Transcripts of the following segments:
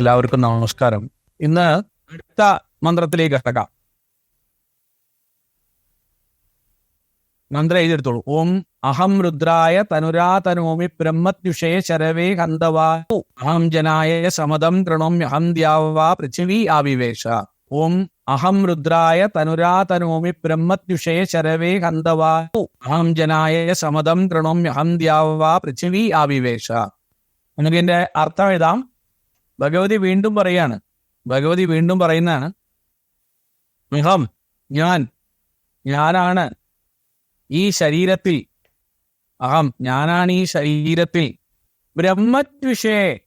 എല്ലാവർക്കും നമസ്കാരം. ഇന്ന് അടുത്ത മന്ത്രത്തിലേക്ക് കിടക്കാം. മന്ത്രം എഴുതിയെടുത്തോളൂ. ഓം അഹം രുദ്രായ തനുരാ തനോമി ബ്രഹ്മത്യുഷേ ശരവേ ഹന്തവാ. അഹം ജനായ സമതം കൃണോമ്യഹം ദ്യാവാ പൃഥിവി ആവിവേശ. ഓം അഹം രുദ്രായ തനുരാ തനോമി ബ്രഹ്മത്യുഷേ ശരവേ ഹന്തവാ. അഹം ജനായ സമതം കൃണോമ്യഹം ദ്യാവാ പൃഥിവി ആവിവേശ. നമുക്ക് അർത്ഥം എഴുതാം. ഭഗവതി വീണ്ടും പറയാണ്. ഭഗവതി വീണ്ടും പറയുന്നതാണ് മിഹം ഞാൻ ഞാനാണ് ഈ ശരീരത്തിൽ. അഹം ഞാനാണ് ഈ ശരീരത്തിൽ. ബ്രഹ്മത്വിഷയെ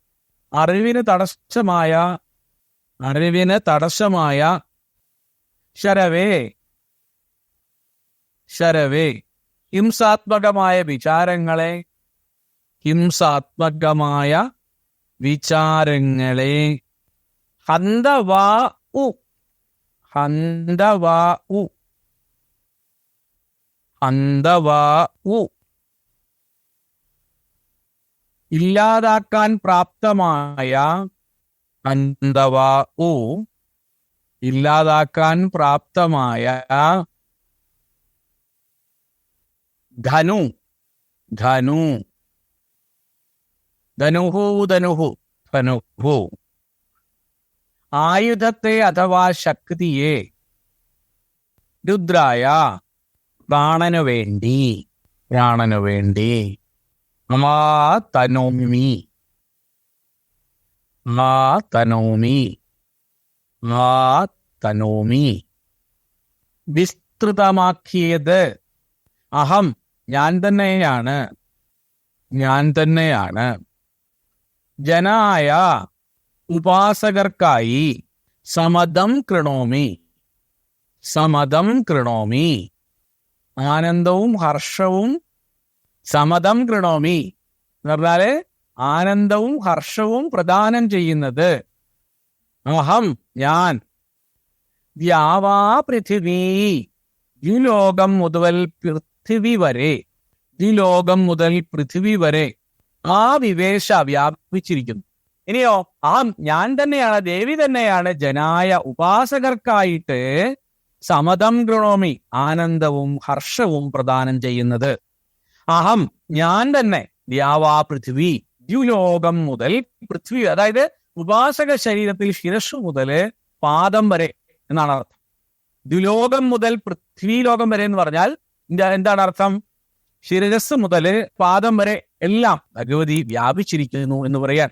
അറിവിന് തടസ്സമായ അറിവിന് തടസ്സമായ ശരവേ ശരവേ ഹിംസാത്മകമായ വിചാരങ്ങളെ ഹിംസാത്മകമായ വിചാരങ്ങളെ. ഹന്തവാ ഉ ഹന്തവാ ഉ ഹന്തവാ ഉ ഇല്ലാതാക്കാൻ പ്രാപ്തമായ ഹന്തവാ ഉ ഇല്ലാതാക്കാൻ പ്രാപ്തമായ ധനു. ധനു. ധനുഹു ധനുഹു ആയുധത്തെ അഥവാ ശക്തിയെ രുദ്രായ പ്രാണനു വേണ്ടി പ്രാണനു വേണ്ടി. മാ തനോമി. മാ തനോമി. മാ തനോമി. വിസ്തൃതമാക്കിയത് അഹം ഞാൻ തന്നെയാണ്. ഞാൻ തന്നെയാണ്. ജനായ ഉപാസകർക്കായി സമതം കൃണോമി. സമതം കൃണോമി. ആനന്ദവും ഹർഷവും സമതം കൃണോമി എന്ന് പറഞ്ഞാൽ ആനന്ദവും ഹർഷവും പ്രദാനം ചെയ്യുന്നത്. അഹം ഞാൻ. ദ്യാവാ പൃഥിവി. ദ്വിലോകം ലോകം മുതൽ പൃഥിവി വരെ. ദ്വിലോകം ലോകം മുതൽ പൃഥിവി വരെ. ആ വിവേശ വ്യാപിച്ചിരിക്കുന്നു. ഇനിയോ ആ ഞാൻ തന്നെയാണ് ദേവി തന്നെയാണ് ജനായ ഉപാസകർക്കായിട്ട് സമതം ഗൃണോമി ആനന്ദവും ഹർഷവും പ്രദാനം ചെയ്യുന്നത്. അഹം ഞാൻ തന്നെ ദ്യാവാ പൃഥ്വി ദ്യുലോകം മുതൽ പൃഥ്വി അതായത് ഉപാസക ശരീരത്തിൽ ശിരസ് മുതൽ പാദം വരെ എന്നാണ് അർത്ഥം. ദ്യുലോകം മുതൽ പൃഥ്വി ലോകം വരെ എന്ന് പറഞ്ഞാൽ എന്താണ് അർത്ഥം? ശിരസ് മുതൽ പാദം വരെ എല്ലാം ഭഗവതി വ്യാപിച്ചിരിക്കുന്നു എന്ന് പറയാൻ